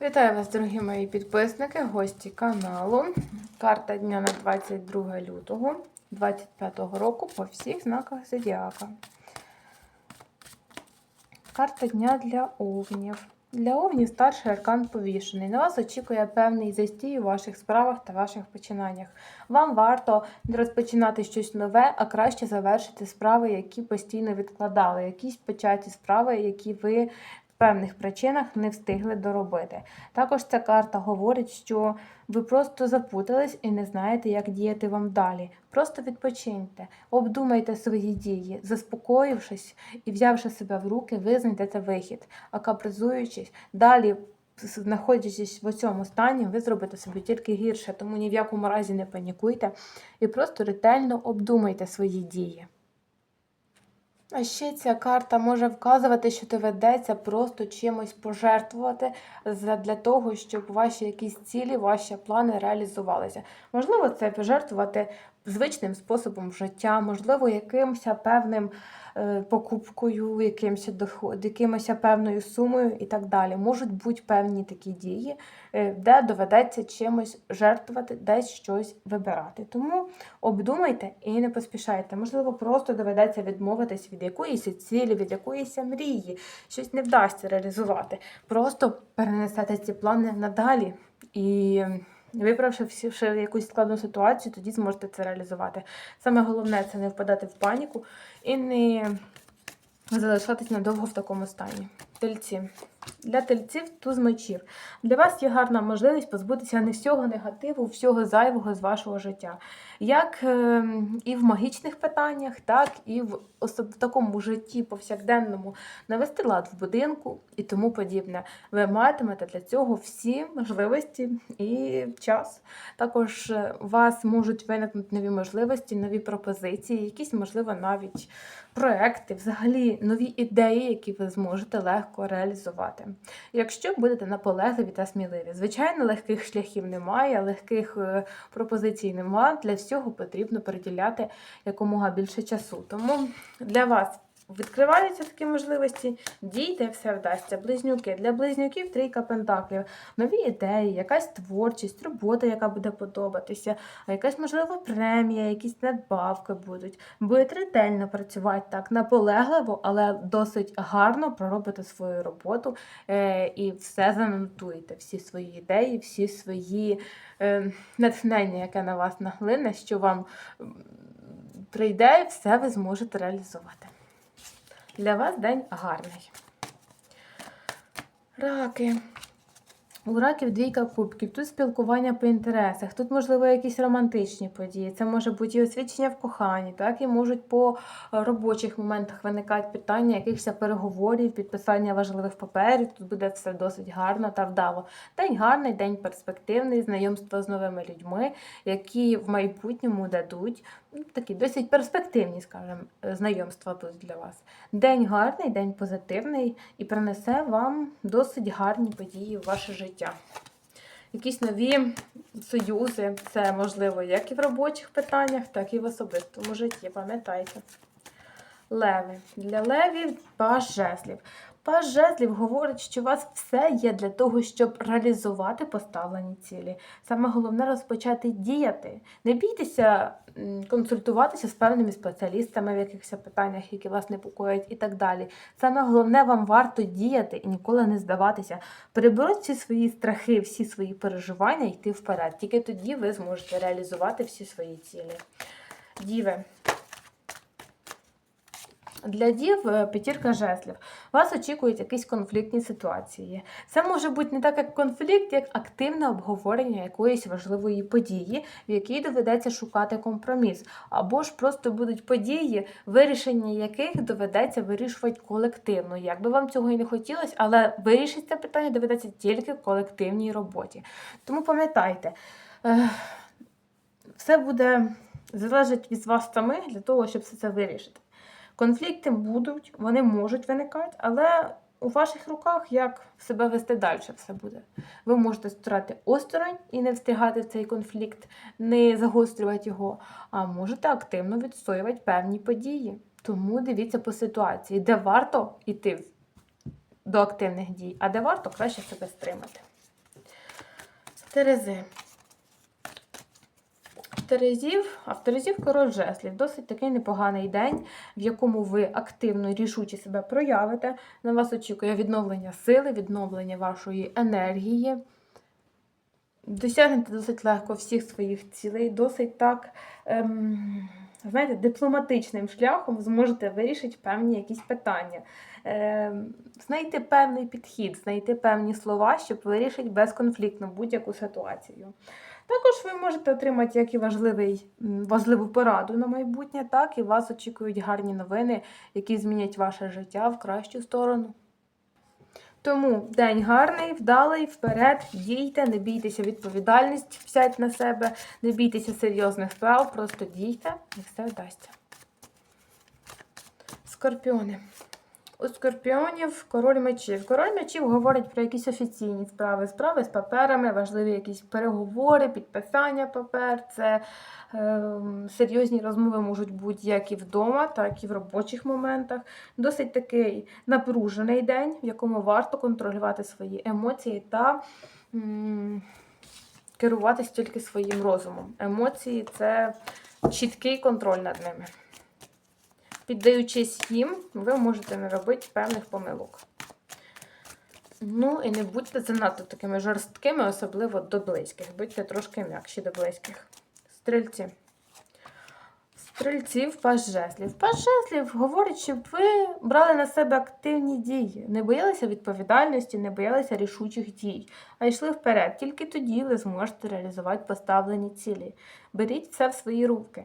Вітаю вас, дорогі мої підписники, гості каналу. Карта дня на 22 лютого 2025 року по всіх знаках зодіака. Карта дня для овнів. Для овнів старший аркан повішений. На вас очікує певний застій у ваших справах та ваших починаннях. Вам варто розпочинати щось нове, а краще завершити справи, які постійно відкладали, якісь початі справи, які ви певних причинах не встигли доробити. Також ця карта говорить, що ви просто запутались і не знаєте, як діяти вам далі. Просто відпочиньте, обдумайте свої дії, заспокоївшись і взявши себе в руки, ви знайдете вихід. А капризуючись, далі, знаходячись в цьому стані, ви зробите собі тільки гірше, тому ні в якому разі не панікуйте і просто ретельно обдумайте свої дії. А ще ця карта може вказувати, що доведеться просто чимось пожертвувати для того, щоб ваші якісь цілі, ваші плани реалізувалися. Можливо, це пожертвувати звичним способом життя, можливо, якимось певним покупкою, якимось доход, якимось певною сумою і так далі. Можуть бути певні такі дії, е, де доведеться чимось жертвувати, десь щось вибирати. Тому обдумайте і не поспішайте. Можливо, просто доведеться відмовитись від якоїсь цілі, від якоїсь мрії, щось не вдасться реалізувати. Просто перенесете ці плани надалі і. Виправивши всі якусь складну ситуацію, тоді зможете це реалізувати. Саме головне це не впадати в паніку і не залишатись надовго в такому стані. Тельці. Для тельців туз мечів. Для вас є гарна можливість позбутися не всього негативу, всього зайвого з вашого життя. Як е, і в магічних питаннях, так і в, такому житті повсякденному навести лад в будинку і тому подібне. Ви матимете для цього всі можливості і час. Також е, вас можуть виникнути нові можливості, нові пропозиції, якісь, можливо, навіть проекти, взагалі нові ідеї, які ви зможете легко реалізувати. Якщо будете наполегливі та сміливі. Звичайно, легких шляхів немає, легких е, пропозицій немає. Для всього потрібно приділяти якомога більше часу. Тому для вас відкриваються такі можливості, дійте, все вдасться. Близнюки. Для близнюків трійка пентаклів, нові ідеї, якась творчість, робота, яка буде подобатися, якась, можливо, премія, якісь надбавки будуть. Будете ретельно працювати так наполегливо, але досить гарно проробите свою роботу е, і все занотуєте, всі свої ідеї, всі свої е, натхнення, яке на вас наглине, що вам прийде, і все ви зможете реалізувати. Для вас день гарний. Раки. У раків двійка кубків. Тут спілкування по інтересах, тут, можливо, якісь романтичні події. Це може бути і освідчення в коханні, так і можуть по е, робочих моментах виникати питання якихось переговорів, підписання важливих паперів. Тут буде все досить гарно та вдало. День гарний, день перспективний, знайомство з новими людьми, які в майбутньому дадуть такі досить перспективні, скажімо, знайомства будуть для вас. День гарний, день позитивний і принесе вам досить гарні події в ваше життя. Якісь нові союзи, це можливо як і в робочих питаннях, так і в особистому житті. Пам'ятайте. Леви. Для левів жезлів. Паж жезлів говорить, що у вас все є для того, щоб реалізувати поставлені цілі. Саме головне розпочати діяти. Не бійтеся консультуватися з певними спеціалістами в якихось питаннях, які вас непокоять, і так далі. Саме головне, вам варто діяти і ніколи не здаватися. Переберіть всі свої страхи, всі свої переживання і йти вперед. Тільки тоді ви зможете реалізувати всі свої цілі. Діви. Для дів е, п'ятірка жезлів. Вас очікують якісь конфліктні ситуації. Це може бути не так, як конфлікт, як активне обговорення якоїсь важливої події, в якій доведеться шукати компроміс. Або ж просто будуть події, вирішення яких доведеться вирішувати колективно. Як би вам цього і не хотілося, але вирішити це питання доведеться тільки в колективній роботі. Тому пам'ятайте, е, все буде залежить від вас самих для того, щоб все це вирішити. Конфлікти будуть, вони можуть виникати, але у ваших руках як себе вести далі все буде. Ви можете стояти осторонь і не встигати в цей конфлікт, не загострювати його, а можете активно відстоювати певні події. Тому дивіться по ситуації, де варто йти до активних дій, а де варто краще себе стримати. Терези. Терезів, а в Терезів король жеслів. Досить такий непоганий день, в якому ви активно рішуче себе проявите. На вас очікує відновлення сили, відновлення вашої енергії. Досягнете досить легко всіх своїх цілей, досить так, ем, знаєте, дипломатичним шляхом зможете вирішити певні якісь питання. Ем, знайти певний підхід, знайти певні слова, щоб вирішити безконфліктно будь-яку ситуацію. Також ви можете отримати як і важливий, важливу пораду на майбутнє, так і вас очікують гарні новини, які змінять ваше життя в кращу сторону. Тому день гарний, вдалий, вперед, дійте, не бійтеся відповідальність, взять на себе, не бійтеся серйозних справ, просто дійте і все вдасться. Скорпіони. У скорпіонів король мечів. Король мечів говорить про якісь офіційні справи, справи з паперами, важливі якісь переговори, підписання папер. Це е, серйозні розмови можуть бути як і вдома, так і в робочих моментах. Досить такий напружений день, в якому варто контролювати свої емоції та м, керуватись тільки своїм розумом. Емоції це чіткий контроль над ними. Піддаючись їм, ви можете не робити певних помилок. Ну і не будьте занадто такими жорсткими, особливо до близьких. Будьте трошки м'якші до близьких. Стрільці. Стрільців паж жезлів. Паж жезлів говорить, щоб ви брали на себе активні дії, не боялися відповідальності, не боялися рішучих дій, а йшли вперед. Тільки тоді ви зможете реалізувати поставлені цілі. Беріть все в свої руки.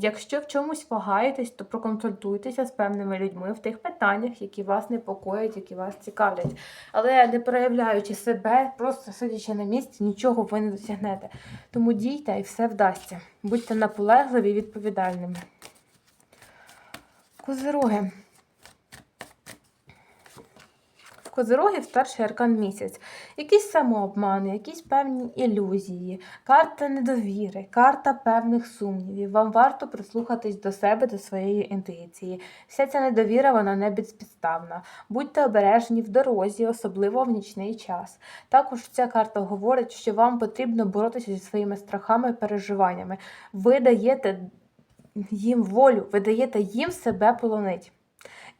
Якщо в чомусь вагаєтесь, то проконсультуйтеся з певними людьми в тих питаннях, які вас непокоять, які вас цікавлять. Але не проявляючи себе, просто сидячи на місці, нічого ви не досягнете. Тому дійте і все вдасться. Будьте наполегливі і відповідальними. Козироги. В Козирогів старший аркан місяць. Якісь самообмани, якісь певні ілюзії, карта недовіри, карта певних сумнівів. Вам варто прислухатись до себе, до своєї інтуїції. Вся ця недовіра, вона не безпідставна. Будьте обережні в дорозі, особливо в нічний час. Також ця карта говорить, що вам потрібно боротися зі своїми страхами і переживаннями. Ви даєте їм волю, ви даєте їм себе полонить.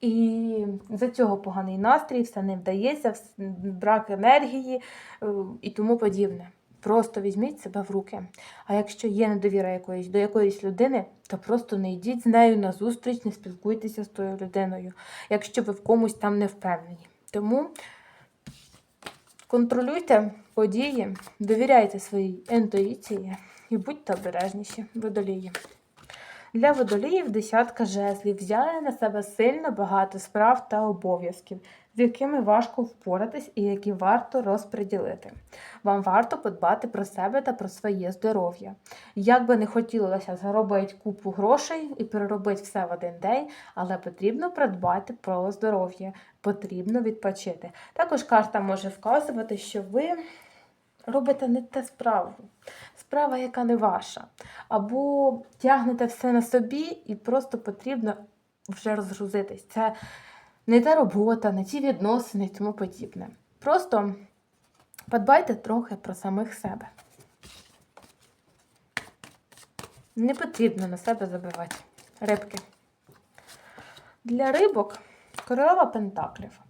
І за цього поганий настрій, все не вдається, брак енергії е, і тому подібне. Просто візьміть себе в руки. А якщо є недовіра якоїсь до якоїсь людини, то просто не йдіть з нею на зустріч, не спілкуйтеся з тою людиною, якщо ви в комусь там не впевнені. Тому контролюйте події, довіряйте своїй інтуїції і будьте обережніші, водолії. Для водоліїв десятка жезлів взяли на себе сильно багато справ та обов'язків, з якими важко впоратись і які варто розподілити. Вам варто подбати про себе та про своє здоров'я. Як би не хотілося заробити купу грошей і переробити все в один день, але потрібно придбати про здоров'я, потрібно відпочити. Також карта може вказувати, що ви робите не те справу, справа, яка не ваша. Або тягнете все на собі і просто потрібно вже розгрузитись. Це не та робота, не ті відносини і тому подібне. Просто подбайте трохи про самих себе. Не потрібно на себе забивати. Рибки. Для рибок королева пентаклів.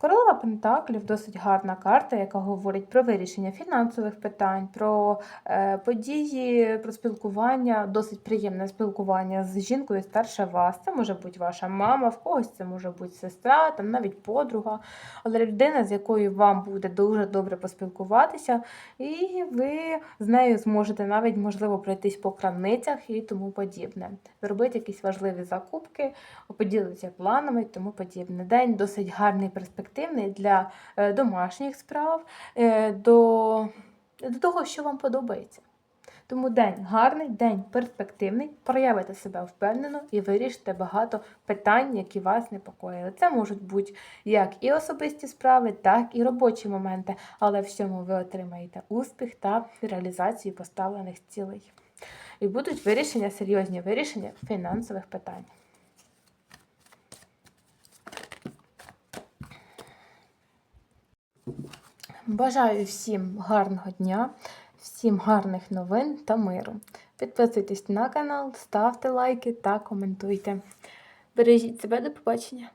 Королева Пентаклів досить гарна карта, яка говорить про вирішення фінансових питань, про е, події, про спілкування, досить приємне спілкування з жінкою старше вас. Це може бути ваша мама, в когось це може бути сестра, там навіть подруга, але людина, з якою вам буде дуже добре поспілкуватися, і ви з нею зможете навіть, можливо, пройтись по крамницях і тому подібне. Зробити якісь важливі закупки, поділитися планами і тому подібне. День досить гарний, перспективний для е, домашніх справ, е, до, до того, що вам подобається. Тому день гарний, день перспективний, проявите себе впевнено і вирішите багато питань, які вас непокоїли. Це можуть бути як і особисті справи, так і робочі моменти, але в всьому ви отримаєте успіх та реалізацію поставлених цілей. І будуть вирішення, серйозні вирішення фінансових питань. Бажаю всім гарного дня, Всім гарних новин та миру. Підписуйтесь на канал, ставте лайки та коментуйте. Бережіть себе, до побачення!